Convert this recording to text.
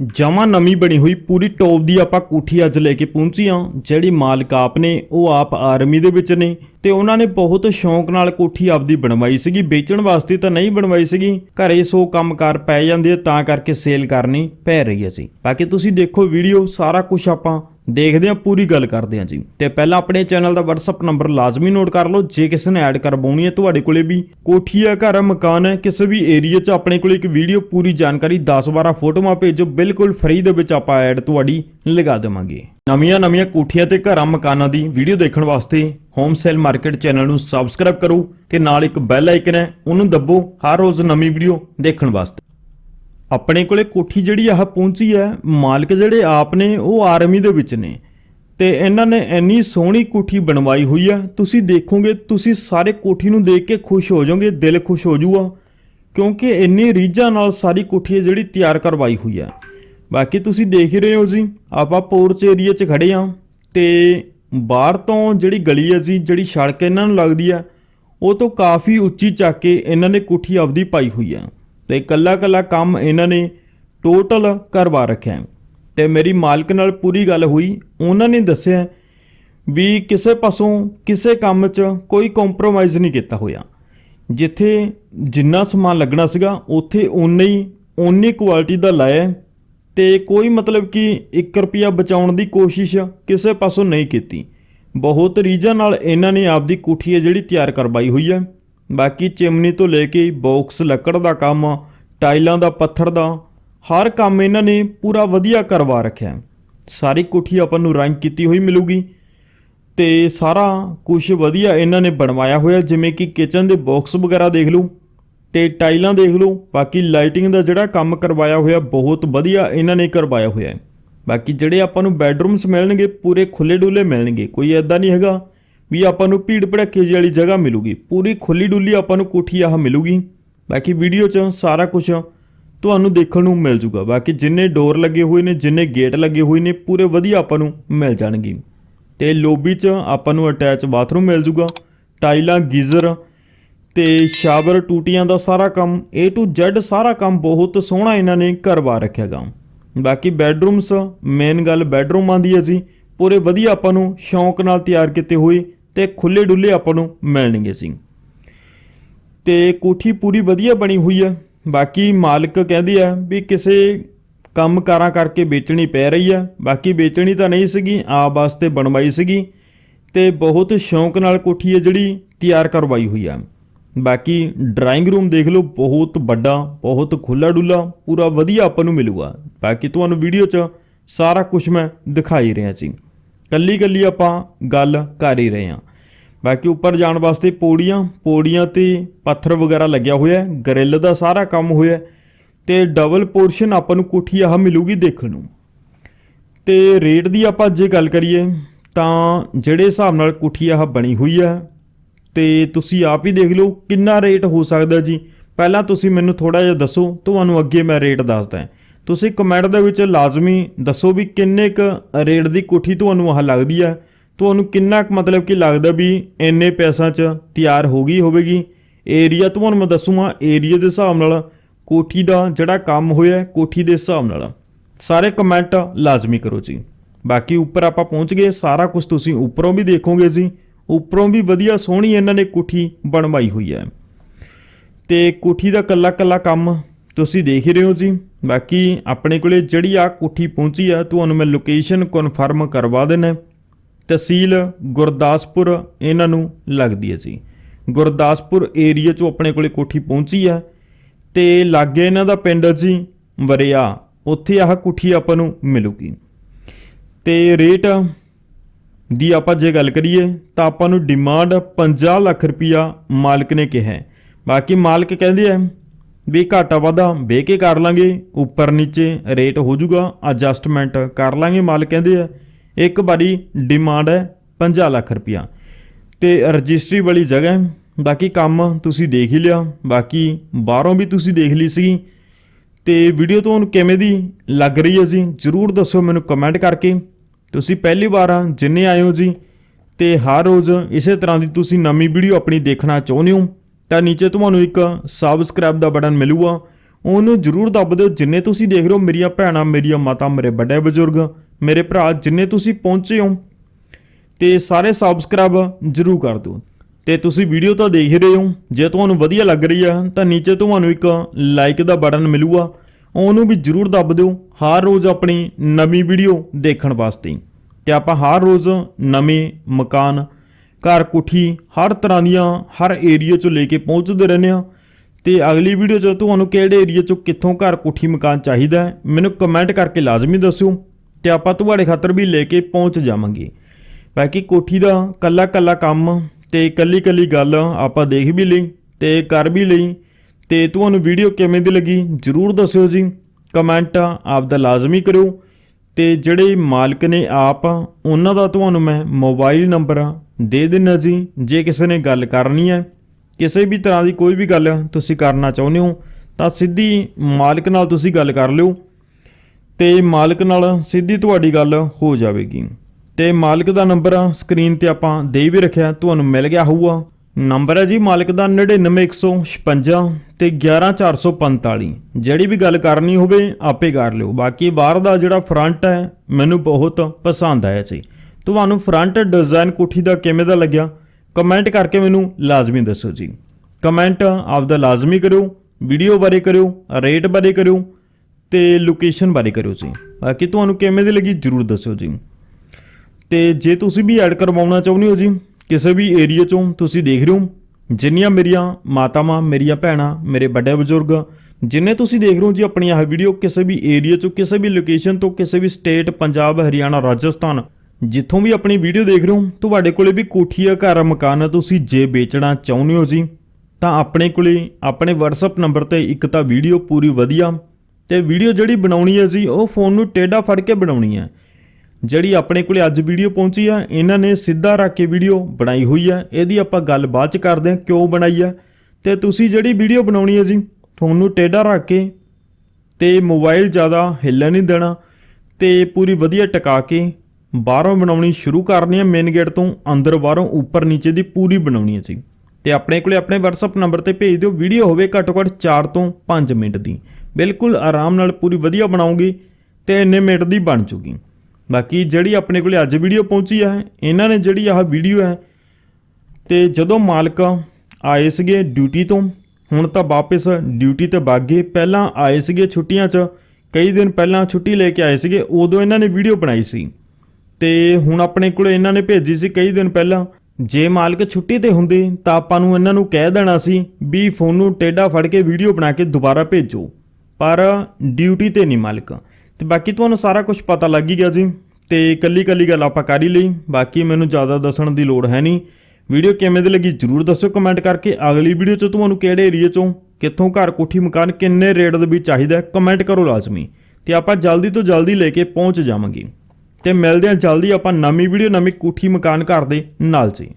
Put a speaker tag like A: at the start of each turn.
A: ਜਮਾ ਨਵੀਂ ਬਣੀ ਹੋਈ ਪੂਰੀ ਟੌਪ ਦੀ ਆਪਾਂ ਕੋਠੀ ਅੱਜ ਲੈ ਕੇ ਪਹੁੰਚੀ ਆ ਜਿਹੜੀ ਮਾਲਕ ਆਪ ਨੇ, ਉਹ ਆਪ ਆਰਮੀ ਦੇ ਵਿੱਚ ਨੇ। ਤੇ ਉਹਨਾਂ ਨੇ ਬਹੁਤ ਸ਼ੌਂਕ ਨਾਲ ਕੋਠੀ ਆਪਦੀ ਬਣਵਾਈ ਸੀਗੀ। ਵੇਚਣ ਵਾਸਤੇ ਤਾਂ ਨਹੀਂ ਬਣਵਾਈ ਸੀਗੀ, ਘਰੇ ਸੋ ਕੰਮਕਾਰ ਪੈ ਜਾਂਦੇ ਤਾਂ ਕਰਕੇ ਸੇਲ ਕਰਨੀ ਪੈ ਰਹੀ ਹੈ ਸੀ ਬਾਕੀ ਤੁਸੀਂ ਦੇਖੋ ਵੀਡੀਓ ਸਾਰਾ ਕੁਝ ਆਪਾਂ ਦੇਖਦੇ ਹਾਂ, ਪੂਰੀ ਗੱਲ ਕਰਦੇ ਹਾਂ ਜੀ। ਤੇ ਪਹਿਲਾਂ ਆਪਣੇ ਚੈਨਲ ਦਾ WhatsApp ਨੰਬਰ ਲਾਜ਼ਮੀ ਨੋਟ ਕਰ ਲਓ। ਜੇ ਕਿਸੇ ਨੇ ਐਡ ਕਰਵਾਉਣੀ ਹੈ, ਤੁਹਾਡੇ ਕੋਲੇ ਵੀ ਕੋਠੀ ਹੈ, ਘਰ ਹੈ, ਮਕਾਨ ਹੈ, ਕਿਸੇ ਵੀ ਏਰੀਆ 'ਚ ਆਪਣੇ ਕੋਲੇ ਇੱਕ ਵੀਡੀਓ ਪੂਰੀ ਜਾਣਕਾਰੀ 10-12 ਫੋਟੋਆਂ ਭੇਜੋ। ਬਿਲਕੁਲ ਫ੍ਰੀ ਦੇ ਵਿੱਚ ਆਪਾਂ ਐਡ ਤੁਹਾਡੀ ਲਗਾ ਦੇਵਾਂਗੇ। ਨਵੀਆਂ ਨਵੀਆਂ ਕੋਠੀਆਂ ਤੇ ਘਰਾਂ, ਮਕਾਨਾਂ ਦੀ ਵੀਡੀਓ ਦੇਖਣ ਵਾਸਤੇ ਹੋਮ ਸੇਲ ਮਾਰਕੀਟ ਚੈਨਲ ਨੂੰ ਸਬਸਕ੍ਰਾਈਬ ਕਰੋ ਤੇ ਨਾਲ ਇੱਕ ਬੈਲ ਆਈਕਨ ਹੈ, ਉਹਨੂੰ ਦੱਬੋ ਹਰ ਰੋਜ਼ ਨਵੀਂ ਵੀਡੀਓ ਦੇਖਣ ਵਾਸਤੇ। ਆਪਣੇ ਕੋਲੇ ਕੋਠੀ ਜਿਹੜੀ ਆਹ ਪਹੁੰਚੀ ਹੈ, ਮਾਲਕ ਜਿਹੜੇ ਆਪ ਨੇ, ਉਹ ਆਰਮੀ ਦੇ ਵਿੱਚ ਨੇ। ਤੇ ਇਹਨਾਂ ਨੇ ਇੰਨੀ ਸੋਹਣੀ ਕੋਠੀ ਬਣਵਾਈ ਹੋਈ ਹੈ ਤੁਸੀਂ ਦੇਖੋਗੇ, ਤੁਸੀਂ ਸਾਰੇ ਕੋਠੀ ਨੂੰ ਦੇਖ ਕੇ ਖੁਸ਼ ਹੋ ਜਾਓਗੇ, ਦਿਲ ਖੁਸ਼ ਹੋ ਜੂਗਾ ਕਿਉਂਕਿ ਇੰਨੀ ਰੀਝਾਂ ਨਾਲ ਸਾਰੀ ਕੋਠੀ ਹੈ ਜਿਹੜੀ ਤਿਆਰ ਕਰਵਾਈ ਹੋਈ ਹੈ ਬਾਕੀ ਤੁਸੀਂ ਦੇਖ ਹੀ ਰਹੇ ਹੋ ਜੀ, ਆਪਾਂ ਪੋਰਚ ਏਰੀਆ 'ਚ ਖੜੇ ਆ, ਤੇ ਬਾਹਰ ਤੋਂ ਜਿਹੜੀ ਗਲੀ ਹੈ ਜੀ, ਜਿਹੜੀ ਸੜਕ ਇਹਨਾਂ ਨੂੰ ਲੱਗਦੀ ਹੈ ਉਹ ਤੋਂ ਕਾਫੀ ਉੱਚੀ ਚੱਕ ਕੇ ਇਹਨਾਂ ਨੇ ਕੋਠੀ ਆਪਦੀ ਪਾਈ ਹੋਈ ਹੈ ਤੇ ਕੱਲਾ ਕੱਲਾ ਕੰਮ ਇਹਨਾਂ ਨੇ ਟੋਟਲ ਕਰਵਾ ਰੱਖਿਆ ਹੈ। ਤੇ ਮੇਰੀ ਮਾਲਕ ਨਾਲ ਪੂਰੀ ਗੱਲ ਹੋਈ, ਉਹਨਾਂ ਨੇ ਦੱਸਿਆ ਵੀ ਕਿਸੇ ਪਾਸੋਂ ਕਿਸੇ ਕੰਮ 'ਚ ਕੋਈ ਕੰਪਰੋਮਾਈਜ਼ ਨਹੀਂ ਕੀਤਾ ਹੋਇਆ। ਜਿੱਥੇ ਜਿੰਨਾ ਸਮਾਨ ਲੱਗਣਾ ਸੀਗਾ, ਉੱਥੇ ਉਨਾ ਹੀ, ਓਨੀ ਕੁਆਲਿਟੀ ਦਾ ਲਾਇਆ ਹੈ ਤੇ ਕੋਈ ਮਤਲਬ ਕਿ 1 ਰੁਪਿਆ ਬਚਾਉਣ ਦੀ ਕੋਸ਼ਿਸ਼ ਕਿਸੇ ਪਾਸੋਂ ਨਹੀਂ ਕੀਤੀ। ਬਹੁਤ ਰੀਝਾਂ ਨਾਲ ਇਹਨਾਂ ਨੇ ਆਪਦੀ ਕੋਠੀ ਹੈ ਜਿਹੜੀ ਤਿਆਰ ਕਰਵਾਈ ਹੋਈ ਹੈ। ਬਾਕੀ ਚਿਮਨੀ ਤੋਂ ਲੈ ਕੇ ਬਾਕਸ, ਲੱਕੜ ਦਾ ਕੰਮ, ਟਾਈਲਾਂ ਦਾ ਪੱਥਰ ਦਾ, ਹਰ ਕੰਮ ਇਹਨਾਂ ਨੇ ਪੂਰਾ ਵਧੀਆ ਕਰਵਾ ਰੱਖਿਆ। ਸਾਰੀ ਕੋਠੀ ਆਪਾਂ ਨੂੰ ਰੰਗ ਕੀਤੀ ਹੋਈ ਮਿਲੂਗੀ ਤੇ ਸਾਰਾ ਕੁਝ ਵਧੀਆ ਇਹਨਾਂ ਨੇ ਬਣਵਾਇਆ ਹੋਇਆ, ਜਿਵੇਂ ਕਿ ਕਿਚਨ ਦੇ ਬਾਕਸ ਵਗੈਰਾ ਦੇਖ ਲਓ ਤੇ ਟਾਈਲਾਂ ਦੇਖ ਲਓ। ਬਾਕੀ ਲਾਈਟਿੰਗ ਦਾ ਜਿਹੜਾ ਕੰਮ ਕਰਵਾਇਆ ਹੋਇਆ, ਬਹੁਤ ਵਧੀਆ ਇਹਨਾਂ ਨੇ ਕਰਵਾਇਆ ਹੋਇਆ। ਬਾਕੀ ਜਿਹੜੇ ਆਪਾਂ ਨੂੰ ਬੈੱਡਰੂਮਸ ਮਿਲਣਗੇ, ਪੂਰੇ ਖੁੱਲੇ ਡੁੱਲੇ ਮਿਲਣਗੇ, ਕੋਈ ਐਦਾਂ ਨਹੀਂ ਹੈਗਾ। ਵੀ ਆਪਾਂ ਨੂੰ ਭੀੜ ਭੜੱਕੇ ਜਿਹੀ ਵਾਲੀ ਜਗ੍ਹਾ ਮਿਲੂਗੀ। ਪੂਰੀ ਖੁੱਲੀ ਡੁੱਲੀ ਆਪਾਂ ਨੂੰ ਕੋਠੀ ਆਹ ਮਿਲੂਗੀ। ਬਾਕੀ ਵੀਡੀਓ 'ਚ ਸਾਰਾ ਕੁਝ ਤੁਹਾਨੂੰ ਦੇਖਣ ਨੂੰ ਮਿਲ ਜੂਗਾ। ਬਾਕੀ ਜਿੰਨੇ ਡੋਰ ਲੱਗੇ ਹੋਏ ਨੇ, ਜਿੰਨੇ ਗੇਟ ਲੱਗੇ ਹੋਏ ਨੇ, ਪੂਰੇ ਵਧੀਆ ਆਪਾਂ ਨੂੰ ਮਿਲ ਜਾਣਗੇ। ਤੇ ਲੋਬੀ 'ਚ ਆਪਾਂ ਨੂੰ ਅਟੈਚ ਬਾਥਰੂਮ ਮਿਲ ਜੂਗਾ। ਟਾਈਲਾਂ, ਗੀਜ਼ਰ ਤੇ ਸ਼ਾਵਰ ਟੂਟੀਆਂ ਦਾ ਸਾਰਾ ਕੰਮ A to Z ਸਾਰਾ ਕੰਮ ਬਹੁਤ ਸੋਹਣਾ ਇਹਨਾਂ ਨੇ ਕਰਵਾ ਰੱਖਿਆਗਾ। ਬਾਕੀ ਬੈੱਡਰੂਮਸ ਮੇਨ ਗੱਲ ਬੈੱਡਰੂਮਾਂ ਦੀ ਹੈ ਜੀ। ਪੂਰੇ ਵਧੀਆ ਆਪਾਂ ਨੂੰ ਸ਼ੌਂਕ ਨਾਲ ਤਿਆਰ ਕੀਤੇ ਹੋਏ ਤੇ ਖੁੱਲੇ ਡੁੱਲੇ ਆਪਾਂ ਨੂੰ ਮਿਲਣਗੇ ਸੀ। ਤੇ ਕੋਠੀ ਪੂਰੀ ਵਧੀਆ ਬਣੀ ਹੋਈ ਹੈ ਬਾਕੀ ਮਾਲਕ ਕਹਿੰਦੀ ਆ ਵੀ ਕਿਸੇ ਕੰਮ ਕਾਰਾਂ ਕਰਕੇ ਵੇਚਣੀ ਪੈ ਰਹੀ ਆ। ਬਾਕੀ ਵੇਚਣੀ ਤਾਂ ਨਹੀਂ ਸੀਗੀ, ਆਪ ਵਾਸਤੇ ਬਣਵਾਈ ਸੀਗੀ। ਤੇ ਬਹੁਤ ਸ਼ੌਂਕ ਨਾਲ ਕੋਠੀ ਹੈ ਜਿਹੜੀ ਤਿਆਰ ਕਰਵਾਈ ਹੋਈ ਆ। ਬਾਕੀ ਡਰਾਇੰਗ ਰੂਮ ਦੇਖ ਲਓ, ਬਹੁਤ ਵੱਡਾ, ਬਹੁਤ ਖੁੱਲਾ ਡੁੱਲਾ, ਪੂਰਾ ਵਧੀਆ ਆਪਾਂ ਨੂੰ ਮਿਲੂਗਾ। ਬਾਕੀ ਤੁਹਾਨੂੰ ਵੀਡੀਓ 'ਚ ਸਾਰਾ ਕੁਝ ਮੈਂ ਦਿਖਾਈ ਰਿਹਾ ਜੀ ਕੱਲੀ ਕੱਲੀ ਆਪਾਂ ਗੱਲ ਕਰ ਹੀ ਰਹੇ ਹਾਂ। ਬਾਕੀ ਉੱਪਰ ਜਾਣ ਵਾਸਤੇ ਪੌੜੀਆਂ ਪੌੜੀਆਂ ਤੇ ਪੱਥਰ ਵਗੈਰਾ ਲੱਗਿਆ ਹੋਇਆ ਹੈ ਗ੍ਰਿਲ ਦਾ ਸਾਰਾ ਕੰਮ ਹੋਇਆ ਹੈ ਤੇ ਡਬਲ ਪੋਰਸ਼ਨ ਆਪਾਂ ਨੂੰ ਕੋਠੀ ਆਹ ਮਿਲੂਗੀ ਦੇਖਣ ਨੂੰ। ਤੇ ਰੇਟ ਦੀ ਆਪਾਂ ਜੇ ਗੱਲ ਕਰੀਏ ਤਾਂ ਜਿਹੜੇ ਹਿਸਾਬ ਨਾਲ ਕੋਠੀ ਆਹ ਬਣੀ ਹੋਈ ਹੈ ਤੇ ਤੁਸੀਂ ਆਪ ਹੀ ਦੇਖ ਲਓ ਕਿੰਨਾ ਰੇਟ ਹੋ ਸਕਦਾ ਜੀ। ਪਹਿਲਾਂ ਤੁਸੀਂ ਮੈਨੂੰ ਥੋੜਾ ਜਿਹਾ ਦੱਸੋ, ਤੁਹਾਨੂੰ ਅੱਗੇ ਮੈਂ ਰੇਟ ਦੱਸਦਾ ਤੁਸੀਂ ਕਮੈਂਟ ਦੇ ਵਿੱਚ ਲਾਜ਼ਮੀ ਦੱਸੋ ਵੀ ਕਿੰਨੇ ਕ ਰੇਟ ਦੀ ਕੋਠੀ ਤੁਹਾਨੂੰ ਆਹ ਲੱਗਦੀ ਹੈ। ਤੁਹਾਨੂੰ ਕਿੰਨਾ ਕੁ ਮਤਲਬ ਕਿ ਲੱਗਦਾ ਵੀ ਇੰਨੇ ਪੈਸਿਆਂ 'ਚ ਤਿਆਰ ਹੋ ਗਈ ਹੋਵੇਗੀ? ਏਰੀਆ ਤੁਹਾਨੂੰ ਮੈਂ ਦੱਸੂਗਾ ਏਰੀਆ ਦੇ ਹਿਸਾਬ ਨਾਲ ਕੋਠੀ ਦਾ ਜਿਹੜਾ ਕੰਮ ਹੋਇਆ, ਕੋਠੀ ਦੇ ਹਿਸਾਬ ਨਾਲ ਸਾਰੇ ਕਮੈਂਟ ਲਾਜ਼ਮੀ ਕਰੋ ਜੀ। ਬਾਕੀ ਉੱਪਰ ਆਪਾਂ ਪਹੁੰਚ ਗਏ, ਸਾਰਾ ਕੁਝ ਤੁਸੀਂ ਉੱਪਰੋਂ ਵੀ ਦੇਖੋਗੇ ਜੀ। ਉੱਪਰੋਂ ਵੀ ਵਧੀਆ ਸੋਹਣੀ ਇਹਨਾਂ ਨੇ ਕੋਠੀ ਬਣਵਾਈ ਹੋਈ ਹੈ। ਤੇ ਕੋਠੀ ਦਾ ਕੱਲਾ ਕੱਲਾ ਕੰਮ ਤੁਸੀਂ ਦੇਖ ਹੀ ਰਹੇ ਹੋ ਜੀ। ਬਾਕੀ ਆਪਣੇ ਕੋਲੇ ਜਿਹੜੀ ਆ ਕੋਠੀ ਪਹੁੰਚੀ ਆ, ਤੁਹਾਨੂੰ ਮੈਂ ਲੋਕੇਸ਼ਨ ਕਨਫਰਮ ਕਰਵਾ ਦੇਣਾ ਤਹਿਸੀਲ ਗੁਰਦਾਸਪੁਰ ਇਹਨਾਂ ਨੂੰ ਲੱਗਦੀ ਹੈ ਜੀ। ਗੁਰਦਾਸਪੁਰ ਏਰੀਆ ਚੋਂ ਆਪਣੇ ਕੋਲੇ ਕੋਠੀ ਪਹੁੰਚੀ ਹੈ ਤੇ ਲਾਗੇ ਇਹਨਾਂ ਦਾ ਪਿੰਡ ਜੀ, ਵਰਿਆ। ਉੱਥੇ ਆਹ ਕੋਠੀ ਆਪਾਂ ਨੂੰ ਮਿਲੂਗੀ। ਤੇ ਰੇਟ ਦੀ ਆਪਾਂ ਜੇ ਗੱਲ ਕਰੀਏ ਤਾਂ ਆਪਾਂ ਨੂੰ ਡਿਮਾਂਡ 50 ਲੱਖ ਰੁਪਿਆ ਮਾਲਕ ਨੇ ਕਿਹਾ ਹੈ। ਬਾਕੀ ਮਾਲਕ ਕਹਿੰਦੇ ਆ ਵੀ ਘਾਟਾ ਵਾਧਾ ਵੇ ਕੇ ਕਰ ਲਾਂਗੇ, ਉੱਪਰ ਨੀਚੇ ਰੇਟ ਹੋ ਜਾਊਗਾ ਐਡਜਸਟਮੈਂਟ ਕਰ ਲਾਂਗੇ ਮਾਲਕ ਕਹਿੰਦੇ ਆ। ਇੱਕ ਵਾਰੀ ਡਿਮਾਂਡ ਹੈ 50 ਲੱਖ ਰੁਪਿਆ ਤੇ ਰਜਿਸਟਰੀ ਵਾਲੀ ਜਗ੍ਹਾ ਹੈ, ਬਾਕੀ ਕੰਮ ਤੁਸੀਂ ਦੇਖ ਹੀ ਲਿਆ, ਬਾਕੀ ਬਾਹਰੋਂ ਵੀ ਤੁਸੀਂ ਦੇਖ ਲਈ ਸੀ ਤੇ ਵੀਡੀਓ ਤੁਹਾਨੂੰ ਕਿਵੇਂ ਦੀ ਲੱਗ ਰਹੀ ਹੈ ਜੀ, ਜਰੂਰ ਦੱਸੋ ਮੈਨੂੰ ਕਮੈਂਟ ਕਰਕੇ। ਤੁਸੀਂ ਪਹਿਲੀ ਵਾਰ ਆ, ਜਿੰਨੇ ਆਏ ਹੋ ਜੀ, ਤੇ ਹਰ ਰੋਜ਼ ਇਸੇ ਤਰ੍ਹਾਂ ਦੀ ਤੁਸੀਂ ਨਵੀਂ ਵੀਡੀਓ ਆਪਣੀ ਦੇਖਣਾ ਚਾਹੁੰਦੇ ਹੋ, ਤਾਂ ਨੀਚੇ ਤੁਹਾਨੂੰ ਇੱਕ ਸਬਸਕ੍ਰਾਈਬ ਦਾ ਬਟਨ ਮਿਲੂਗਾ। ਉਹਨੂੰ ਜਰੂਰ ਦੱਬ ਦਿਓ, ਜਿੰਨੇ ਤੁਸੀਂ ਦੇਖ ਰਹੇ ਹੋ, ਮੇਰੀਆਂ ਭੈਣਾਂ, ਮੇਰੀਆਂ ਮਾਤਾ, ਮੇਰੇ ਵੱਡੇ ਬਜ਼ੁਰਗ ਮੇਰੇ ਭਰਾ, ਜਿੰਨੇ ਤੁਸੀਂ ਪਹੁੰਚੇ ਹੋ, ਤੇ ਸਾਰੇ ਸਬਸਕ੍ਰਾਈਬ ਜਰੂਰ ਕਰ ਦਿਓ। ਤੇ ਤੁਸੀਂ ਵੀਡੀਓ ਤਾਂ ਦੇਖ ਰਹੇ ਹੋ, ਜੇ ਤੁਹਾਨੂੰ ਵਧੀਆ ਲੱਗ ਰਹੀ ਆ, ਤਾਂ ਨੀਚੇ ਤੁਹਾਨੂੰ ਇੱਕ ਲਾਈਕ ਦਾ ਬਟਨ ਮਿਲੂਗਾ, ਉਹਨੂੰ ਵੀ ਜਰੂਰ ਦੱਬ ਦਿਓ, ਹਰ ਰੋਜ਼ ਆਪਣੀ ਨਵੀਂ ਵੀਡੀਓ ਦੇਖਣ ਵਾਸਤੇ। ਤੇ ਆਪਾਂ ਹਰ ਰੋਜ਼ ਨਵੇਂ ਮਕਾਨ, ਘਰ ਕੁਠੀ, ਹਰ ਤਰ੍ਹਾਂ ਦੀਆਂ, ਹਰ ਏਰੀਆ ਚੋਂ ਲੈ ਕੇ ਪਹੁੰਚਦੇ ਰਹਿੰਦੇ ਆ ਤੇ ਅਗਲੀ ਵੀਡੀਓ 'ਚ ਤੁਹਾਨੂੰ ਕਿਹੜੇ ਏਰੀਆ 'ਚੋਂ ਕਿੱਥੋਂ ਘਰ ਕੁਠੀ ਮਕਾਨ ਚਾਹੀਦਾ ਮੈਨੂੰ ਕਮੈਂਟ ਕਰਕੇ ਲਾਜ਼ਮੀ ਦੱਸਿਓ। ਤੇ ਆਪਾਂ ਤੁਹਾਡੇ ਖਾਤਰ ਵੀ ਲੈ ਕੇ ਪਹੁੰਚ ਜਾਵਾਂਗੇ। ਬਾਕੀ ਕੋਠੀ ਦਾ ਕੱਲਾ ਕੱਲਾ ਕੰਮ ਤੇ ਕੱਲੀ ਕੱਲੀ ਗੱਲ ਆਪਾਂ ਦੇਖ ਵੀ ਲਈ ਤੇ ਕਰ ਵੀ ਲਈ ਤੇ ਤੁਹਾਨੂੰ ਵੀਡੀਓ ਕਿਵੇਂ ਦੀ ਲੱਗੀ ਜਰੂਰ ਦੱਸਿਓ ਜੀ। ਕਮੈਂਟ ਆਪਦਾ ਲਾਜ਼ਮੀ ਕਰਿਓ ਤੇ ਜਿਹੜੇ ਮਾਲਕ ਨੇ ਆਪ, ਉਹਨਾਂ ਦਾ ਤੁਹਾਨੂੰ ਮੈਂ ਮੋਬਾਈਲ ਨੰਬਰ ਦੇ ਦਿੰਨਾ ਜੀ। ਜੇ ਕਿਸੇ ਨੇ ਗੱਲ ਕਰਨੀ ਹੈ, ਕਿਸੇ ਵੀ ਤਰ੍ਹਾਂ ਦੀ ਕੋਈ ਵੀ ਗੱਲ ਤੁਸੀਂ ਕਰਨਾ ਚਾਹੁੰਦੇ ਹੋ, ਤਾਂ ਸਿੱਧੀ ਮਾਲਕ ਨਾਲ ਤੁਸੀਂ ਗੱਲ ਕਰ ਲਿਓ। ਤੇ ਮਾਲਕ ਨਾਲ ਸਿੱਧੀ ਤੁਹਾਡੀ ਗੱਲ ਹੋ ਜਾਵੇਗੀ। ਤੇ ਮਾਲਕ ਦਾ ਨੰਬਰ ਸਕਰੀਨ ਤੇ ਆਪਾਂ ਦੇ ਵੀ ਰੱਖਿਆ, ਤੁਹਾਨੂੰ ਮਿਲ ਗਿਆ ਹੋਊਗਾ। ਨੰਬਰ ਹੈ ਜੀ ਮਾਲਕ ਦਾ 99156 ਤੇ 11445 ਜਿਹੜੀ ਵੀ ਗੱਲ ਕਰਨੀ ਹੋਵੇ, ਆਪੇ ਕਰ ਲਿਓ। ਬਾਕੀ ਬਾਹਰ ਦਾ ਜਿਹੜਾ ਫਰੰਟ ਹੈ, ਮੈਨੂੰ ਬਹੁਤ ਪਸੰਦ ਆਇਆ ਜੀ ਤੁਹਾਨੂੰ ਫਰੰਟ ਡਿਜ਼ਾਈਨ ਕੋਠੀ ਦਾ ਕਿਵੇਂ ਦਾ ਲੱਗਿਆ ਕਮੈਂਟ ਕਰਕੇ ਮੈਨੂੰ ਲਾਜ਼ਮੀ ਦੱਸੋ ਜੀ। ਕਮੈਂਟ ਆਪਦਾ ਲਾਜ਼ਮੀ ਕਰਿਓ ਵੀਡੀਓ ਬਾਰੇ ਕਰਿਓ ਰੇਟ ਬਾਰੇ ਕਰਿਓ ਤੇ ਲੋਕੇਸ਼ਨ ਬਾਰੇ ਕਰਿਓ ਜੀ। ਬਾਕੀ ਤੁਹਾਨੂੰ ਕਿਵੇਂ ਦੀ ਲੱਗੀ ਜਰੂਰ ਦੱਸਿਓ ਜੀ। ਤੇ ਜੇ ਤੁਸੀਂ ਵੀ ਐਡ ਕਰਵਾਉਣਾ ਚਾਹੁੰਦੇ ਹੋ ਜੀ, ਕਿਸੇ ਵੀ ਏਰੀਆ ਚੋਂ ਤੁਸੀਂ ਦੇਖ ਰਹੇ ਹੋ, ਜਿੰਨੀਆਂ ਮੇਰੀਆਂ ਮਾਤਾਵਾਂ, ਮੇਰੀਆਂ ਭੈਣਾਂ, ਮੇਰੇ ਵੱਡੇ ਬਜ਼ੁਰਗ, ਜਿੰਨੇ ਤੁਸੀਂ ਦੇਖ ਰਹੇ ਹੋ ਜੀ ਆਪਣੀ ਆਹ ਵੀਡੀਓ ਕਿਸੇ ਵੀ ਏਰੀਆ ਚੋਂ, ਕਿਸੇ ਵੀ ਲੋਕੇਸ਼ਨ ਤੋਂ, ਕਿਸੇ ਵੀ ਸਟੇਟ ਪੰਜਾਬ, ਹਰਿਆਣਾ, ਰਾਜਸਥਾਨ, ਜਿੱਥੋਂ ਵੀ ਆਪਣੀ ਵੀਡੀਓ ਦੇਖ ਰਹੇ ਹੋ, ਤੁਹਾਡੇ ਕੋਲੇ ਵੀ ਕੋਠੀ ਆ ਘਰ, ਮਕਾਨ ਤੁਸੀਂ ਜੇ ਵੇਚਣਾ ਚਾਹੁੰਦੇ ਹੋ ਜੀ, ਤਾਂ ਆਪਣੇ ਕੋਲੇ, ਆਪਣੇ WhatsApp ਨੰਬਰ ਤੇ ਇੱਕ ਤਾਂ ਵੀਡੀਓ ਪੂਰੀ ਵਧੀਆ ਤੇ ਵੀਡੀਓ ਜਿਹੜੀ ਬਣਾਉਣੀ ਹੈ ਜੀ, ਉਹ ਫੋਨ ਨੂੰ ਟੇਢਾ ਫੜ ਕੇ ਬਣਾਉਣੀ ਹੈ। ਜਿਹੜੀ ਆਪਣੇ ਕੋਲੇ ਅੱਜ ਵੀਡੀਓ ਪਹੁੰਚੀ ਆ ਇਹਨਾਂ ਨੇ ਸਿੱਧਾ ਰੱਖ ਕੇ ਵੀਡੀਓ ਬਣਾਈ ਹੋਈ ਆ ਇਹਦੀ ਆਪਾਂ ਗੱਲ ਬਾਅਦ ਚ ਕਰਦੇ ਹਾਂ, ਕਿਉਂ ਬਣਾਈ ਆ ਤੇ ਤੁਸੀਂ ਜਿਹੜੀ ਵੀਡੀਓ ਬਣਾਉਣੀ ਹੈ ਜੀ, ਫੋਨ ਨੂੰ ਟੇਢਾ ਰੱਖ ਕੇ ਤੇ ਮੋਬਾਈਲ ਜ਼ਿਆਦਾ ਹਿੱਲਣ ਨਹੀਂ ਦੇਣਾ ਤੇ ਪੂਰੀ ਵਧੀਆ ਟਿਕਾ ਕੇ ਬਾਹਰੋਂ ਬਣਾਉਣੀ ਸ਼ੁਰੂ ਕਰਨੀ ਹੈ ਮੇਨ ਗੇਟ ਤੋਂ ਅੰਦਰ ਬਾਹਰੋਂ ਉੱਪਰ ਨੀਚੇ ਦੀ ਪੂਰੀ ਬਣਾਉਣੀ ਹੈ ਜੀ। ਤੇ ਆਪਣੇ ਕੋਲੇ ਆਪਣੇ WhatsApp ਨੰਬਰ ਤੇ ਭੇਜ ਦਿਓ, ਵੀਡੀਓ ਹੋਵੇ ਘੱਟੋ ਘੱਟ 4 ਤੋਂ 5 ਮਿੰਟ ਦੀ। ਬਿਲਕੁਲ ਆਰਾਮ ਨਾਲ ਪੂਰੀ ਵਧੀਆ ਬਣਾਉਂਗੀ ਤੇ ਇੰਨੇ ਮਿੰਟ ਦੀ ਬਣ ਚੁੱਕੀ ਬਾਕੀ ਜਿਹੜੀ ਆਪਣੇ ਕੋਲੇ ਅੱਜ ਵੀਡੀਓ ਪਹੁੰਚੀ ਹੈ, ਇਹਨਾਂ ਨੇ ਜਿਹੜੀ ਆਹ ਵੀਡੀਓ ਹੈ, ਤੇ ਜਦੋਂ ਮਾਲਕ ਆਏ ਸੀਗੇ ਡਿਊਟੀ ਤੋਂ, ਹੁਣ ਤਾਂ ਵਾਪਸ ਡਿਊਟੀ ਤੇ ਵਗ ਗਏ। ਪਹਿਲਾਂ ਆਏ ਸੀਗੇ ਛੁੱਟੀਆਂ 'ਚ, ਕਈ ਦਿਨ ਪਹਿਲਾਂ ਛੁੱਟੀ ਲੈ ਕੇ ਆਏ ਸੀਗੇ, ਉਦੋਂ ਇਹਨਾਂ ਨੇ ਵੀਡੀਓ ਬਣਾਈ ਸੀ। ਤੇ ਹੁਣ ਆਪਣੇ ਕੋਲੇ ਇਹਨਾਂ ਨੇ ਭੇਜੀ ਸੀ ਕਈ ਦਿਨ ਪਹਿਲਾਂ। ਜੇ ਮਾਲਕ ਛੁੱਟੀ ਤੇ ਹੁੰਦੇ, ਤਾਂ ਆਪਾਂ ਨੂੰ ਇਹਨਾਂ ਨੂੰ ਕਹਿ ਦੇਣਾ ਸੀ ਵੀ ਫੋਨ ਨੂੰ ਟੇਢਾ ਫੜ ਕੇ ਵੀਡੀਓ ਬਣਾ ਕੇ ਦੁਬਾਰਾ ਭੇਜੋ। ਪਰ ਡਿਊਟੀ ਤੇ ਨਹੀਂ ਮਾਲਕ। ਤੇ ਬਾਕੀ ਤੁਹਾਨੂੰ ਸਾਰਾ ਕੁਝ ਪਤਾ ਲੱਗ ਹੀ ਗਿਆ ਜੀ। ਤੇ ਕੱਲੀ ਕੱਲੀ ਗੱਲ ਆਪਾਂ ਕਰ ਹੀ ਲਈ। ਬਾਕੀ ਮੈਨੂੰ ਜ਼ਿਆਦਾ ਦੱਸਣ ਦੀ ਲੋੜ ਹੈ ਨਹੀਂ। ਵੀਡੀਓ ਕਿਵੇਂ ਦੀ ਲੱਗੀ ਜਰੂਰ ਦੱਸਿਓ ਕਮੈਂਟ ਕਰਕੇ। ਅਗਲੀ ਵੀਡੀਓ 'ਚ ਤੁਹਾਨੂੰ ਕਿਹੜੇ ਏਰੀਆ 'ਚੋਂ, ਕਿੱਥੋਂ ਘਰ ਕੋਠੀ ਮਕਾਨ ਕਿੰਨੇ ਰੇਟ ਦੇ ਵਿੱਚ ਚਾਹੀਦਾ ਕਮੈਂਟ ਕਰੋ ਲਾਜ਼ਮੀ। ਤੇ ਆਪਾਂ ਜਲਦੀ ਤੋਂ ਜਲਦੀ ਲੈ ਕੇ ਪਹੁੰਚ ਜਾਵਾਂਗੇ। ਤੇ ਮਿਲਦੇ ਹਾਂ ਜਲਦੀ ਆਪਾਂ ਨਵੀਂ ਵੀਡੀਓ, ਨਵੀਂ ਕੋਠੀ ਮਕਾਨ ਘਰ ਦੇ ਨਾਲ ਜੀ।